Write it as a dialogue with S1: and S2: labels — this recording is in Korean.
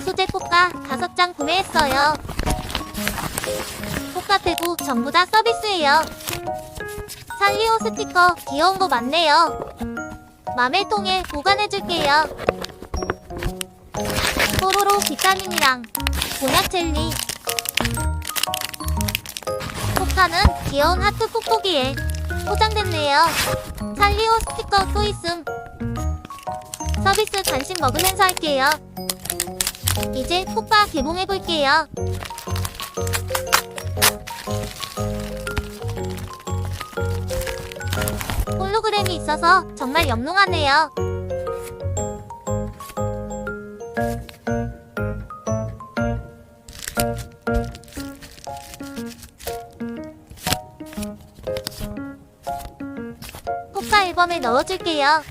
S1: 소재 포카 5장 구매했어요. 포카 빼고 전부 다 서비스예요. 살리오 스티커 귀여운 거 많네요. 맘의 통에 보관해줄게요. 뽀로로 비타민이랑 곤약 젤리. 포카는 귀여운 하트 뽁뽁이에 포장됐네요. 살리오 스티커 또 있음. 서비스 간식 먹으면서 할게요. 이제 포카 개봉해볼게요. 홀로그램이 있어서 정말 영롱하네요. 앨범에 넣어줄게요.